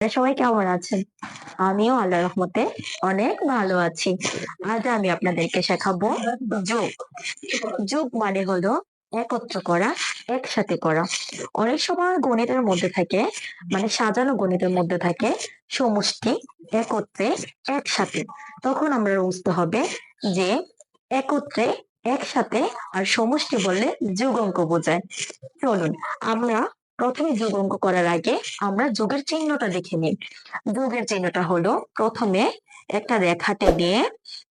সবাই কেমন আছেন? আমিও আল্লাহ রহমতে অনেক ভালো আছি। আজ আমি আপনাদেরকে শেখাবো যোগ। যোগ মানে হলো একত্র করা, একসাথে করা। অনেক সময় গণিতের মধ্যে থাকে মানে সাজানো গণিতের মধ্যে থাকে, সমষ্টি একত্রে একসাথে। তখন আমরা বুঝতে হবে যে একত্রে একসাথে আর সমষ্টি বললে যোগ অঙ্ক বোঝায়। চলুন, আমরা প্রথমে যোগ অঙ্ক করার আগে আমরা যোগের চিহ্নটা দেখে নিই। যোগের চিহ্নটা হলো প্রথমে একটা রেখা টেনে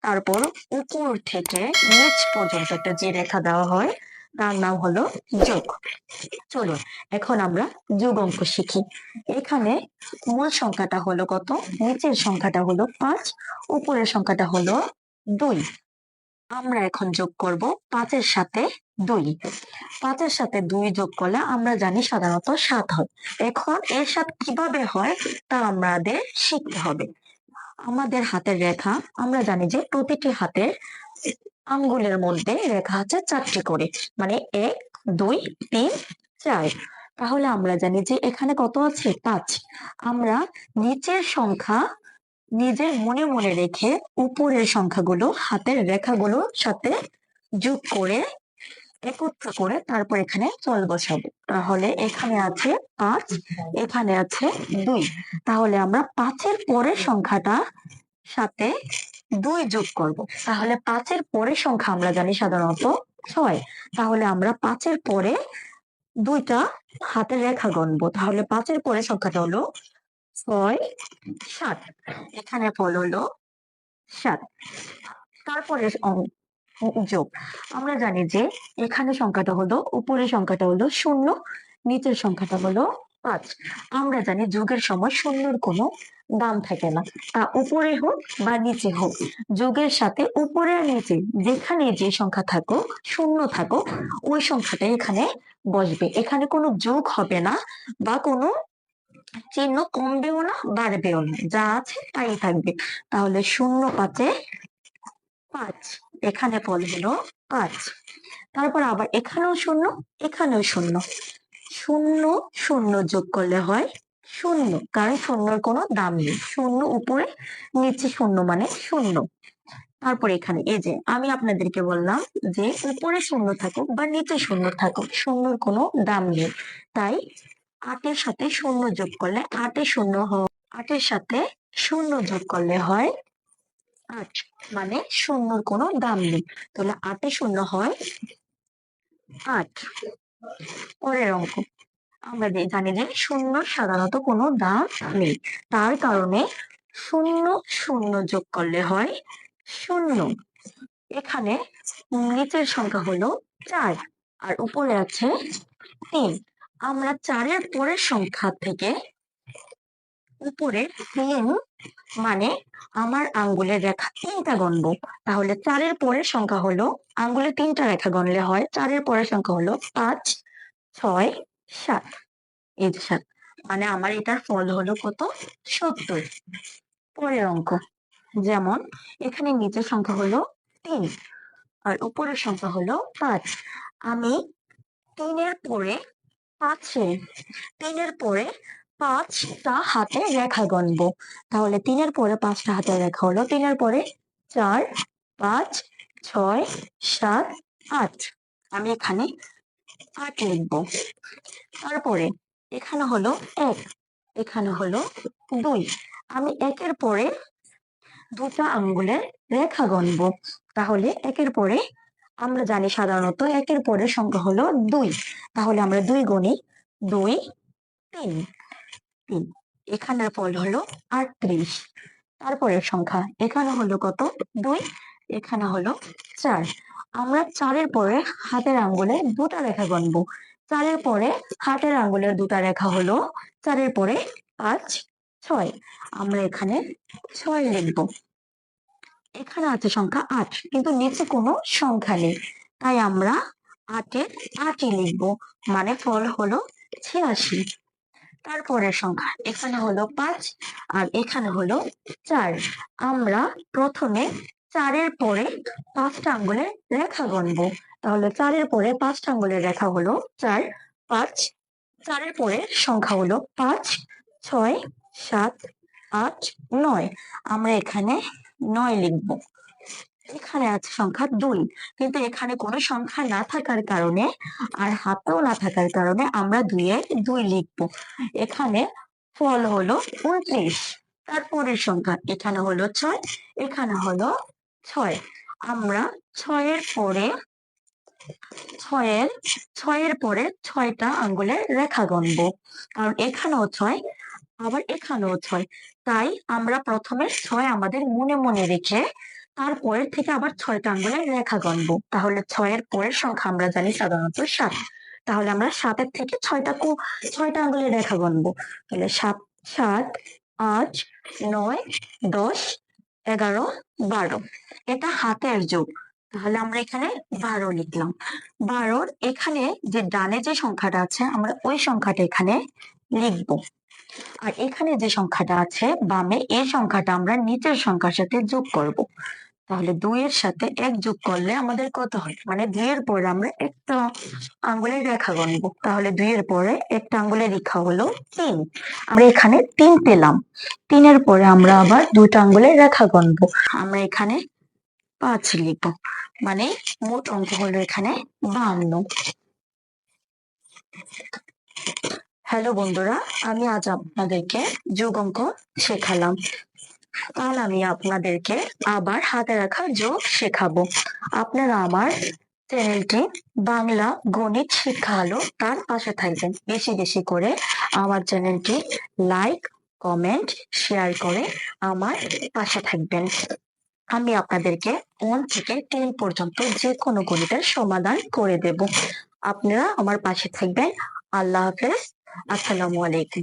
তারপর উপর থেকে নিচ পর্যন্ত একটা যে রেখা দেওয়া হয়, তার নাম হলো যোগ। চলুন, এখন আমরা যোগ অঙ্ক শিখি। এখানে মূল সংখ্যাটা হলো কত? নিচের সংখ্যাটা হলো পাঁচ, উপরের সংখ্যাটা হলো দুই। আমরা এখন যোগ করব পাঁচের সাথে দুই। পাঁচের সাথে দুই যোগ করলে আমরা জানি সাধারণত সাত হয়। এখন এর সাথে কীভাবে হয় তা আমাদের শিখতে হবে। আমাদের হাতের রেখা, আমরা জানি যে প্রতিটি হাতের আঙ্গুলের মধ্যে রেখা আছে চারটি করে মানে এক, দুই, তিন, চার। তাহলে আমরা জানি যে এখানে কত আছে? পাঁচ। আমরা নিচের সংখ্যা নিজের মনে মনে রেখে উপরের সংখ্যাগুলো, হাতের রেখাগুলোর সাথে যোগ করে, একত্র করে তারপর এখানে চল বসাবো। তাহলে এখানে আছে পাঁচ, এখানে আছে দুই। তাহলে আমরা পাঁচের পরের সংখ্যাটা সাথে দুই যোগ করব। তাহলে পাঁচের পরের সংখ্যা আমরা জানি সাধারণত ছয়। তাহলে আমরা পাঁচের পরে দুইটা হাতের রেখা গণবো। তাহলে পাঁচের পরের সংখ্যাটা হলো ছয়, সাত। এখানে ফল হলো সাত। তারপরে যোগ। আমরা জানি যে এখানে সংখ্যাটা হলো, উপরের সংখ্যাটা হলো শূন্য, নিচের সংখ্যাটা হলো পাঁচ। আমরা জানি যোগের সময় শূন্যর কোনো দাম থাকে না। তা উপরে হোক বা নিচে হোক, যোগের সাথে উপরে নিচে, যেখানে যে সংখ্যা থাকুক, শূন্য থাকুক, ওই সংখ্যাটা এখানে বসবে। এখানে কোনো যোগ হবে না বা কোনো চিহ্ন কমবেও না, বাড়বেও না। যা আছে তাই থাকবে। তাহলে শূন্য পাঁচে পাঁচ। এখানে ফল হলো পাঁচ। তারপর আবার এখানেও শূন্য এখানেও শূন্য। শূন্য শূন্য যোগ করলে হয় শূন্য। কারণ শূন্যর কোনো দাম নেই। শূন্য উপরে, নিচে শূন্য মানে শূন্য। তারপর এখানে এই যে আমি আপনাদেরকে বললাম যে উপরে শূন্য থাকুক বা নিচে শূন্য থাকুক, শূন্যর কোনো দাম নেই। তাই আটের সাথে শূন্য যোগ করলে আটে শূন্য হয়। আটের সাথে শূন্য যোগ করলে হয় আট মানে শূন্যর কোনো দাম নেই। তাহলে আটে শূন্য হয় আট। পরের অঙ্ক। আমরা জানি যে শূন্য সাধারণত কোনো দাম নেই। তার কারণে শূন্য শূন্য যোগ করলে হয় শূন্য। এখানে নিচের সংখ্যা হলো চার আর উপরে আছে তিন। আমরা চারের পরের সংখ্যা থেকে উপরে তিন মানে আমার আঙ্গুলের রেখা তিনটা গণবো। তাহলে চারের পরের সংখ্যা হলো, আঙ্গুলে তিনটা রেখা গণলে হয়, চারের পরের সংখ্যা হলো পাঁচ, ছয়, সাত। এই যে সাত। মানে আমার এটার ফল হলো কত? সত্তর। পরের অঙ্ক। যেমন এখানে নিচের সংখ্যা হলো তিন আর উপরের সংখ্যা হলো পাঁচ। আমি তিনের পরে পাঁচে, তিনের পরে পাঁচটা হাতে রেখা গণব। তাহলে তিনের পরে পাঁচটা হাতে রেখা হলো, তিনের পরে চার, পাঁচ, ছয়, সাত, আট। আমি এখানে আট লিখব। তারপরে এখানে হলো এক, এখানে হলো দুই। আমি একের পরে দুটা আঙ্গুলের রেখা গণব। তাহলে একের পরে আমরা জানি সাধারণত একের পরের সংখ্যা হলো দুই। তাহলে আমরা দুই গণি দুই তিন। তিন। এখানের ফল হলো আটত্রিশ। তারপরের সংখ্যা, এখানে হলো কত? দুই। এখানে হলো চার। আমরা চারের পরে হাতের আঙ্গুলে দুটা রেখা গণবো চারের পরে হাতের আঙ্গুলের দুটা রেখা হলো চারের পরে পাঁচ, ছয়। আমরা এখানে ছয় লিখব। এখানে আছে সংখ্যা আট, কিন্তু নিচে কোনো সংখ্যা নেই। তাই আমরা আটের আটই লিখব মানে ফল হলো ছিয়াশি। তারপরের সংখ্যা, এখানে হলো পাঁচ আর এখানে হলো চার। আমরা প্রথমে চারের পরে পাঁচটা আঙ্গুলের রেখা গণবো তাহলে চারের পরে পাঁচটা আঙ্গুলের রেখা হলো চার, পাঁচ। চারের পরে সংখ্যা হলো পাঁচ, ছয়, সাত, আট, নয়। আমরা এখানে নয় লিখব। এখানে আছে সংখ্যা দুই। কিন্তু এখানে কোনো সংখ্যা না থাকার কারণে আর হাতেও না থাকার কারণে আমরা দুইয়ে দুই লিখব। এখানে ফল হলো উনত্রিশ। তারপরের সংখ্যা এখানে হলো ছয়, এখানে হলো ছয়। আমরা ছয়ের পরে, ছয়ের ছয়ের পরে ছয়টা আঙ্গুলের রেখা গণব কারণ এখানেও ছয় আবার এখানেও ছয়। তাই আমরা প্রথমে ছয় আমাদের মনে মনে রেখে তারপরের থেকে আবার ছয়টা আঙ্গুলের রেখা গণবো তাহলে ছয়ের পরের সংখ্যা আমরা জানি সাধারণত সাত। তাহলে আমরা সাতের থেকে ছয়টা কু, ছয়টা আঙ্গুলের রেখা গণবো তাহলে সাত সাত আট নয়, দশ, এগারো, বারো। এটা হাতের যোগ। তাহলে আমরা এখানে বারো লিখলাম। বারোর এখানে যে ডানে যে সংখ্যাটা আছে, আমরা ওই সংখ্যাটা এখানে লিখব। আর এখানে যে সংখ্যাটা আছে বামে, এই সংখ্যাটা আমরা নিচের সংখ্যার সাথে যোগ করব। তাহলে দুইয়ের সাথে এক যোগ করলে আমাদের কত হয়? মানে দুইয়ের পরে আমরা একটা আঙ্গুলের রেখা গণবো তাহলে দুইয়ের পরে একটা আঙ্গুলের রেখা হলো তিন। আমরা এখানে তিন পেলাম। তিনের পরে আমরা আবার দুইটা আঙ্গুলের রেখা গণবো আমরা এখানে পাঁচ লিখব। মানে মোট অঙ্ক হলো এখানে বাহান্ন হ্যালো বন্ধুরা, আমি আজ আপনাদেরকে যোগ অঙ্ক শেখালাম। কাল আমি আপনাদেরকে আবার হাতে রাখা যোগ শেখাবো। আপনারা আমার চ্যানেলটি বাংলা গণিত শিক্ষা আলো তার পাশে থাকবেন। বেশি বেশি করে আমার চ্যানেলটি লাইক, কমেন্ট, শেয়ার করে আমার পাশে থাকবেন। আমি আপনাদেরকে ওয়ান থেকে টেন পর্যন্ত যে কোনো গণিতের সমাধান করে দেব। আপনারা আমার পাশে থাকবেন। আল্লাহ হাফেজ। আসসালামু আলাইকুম।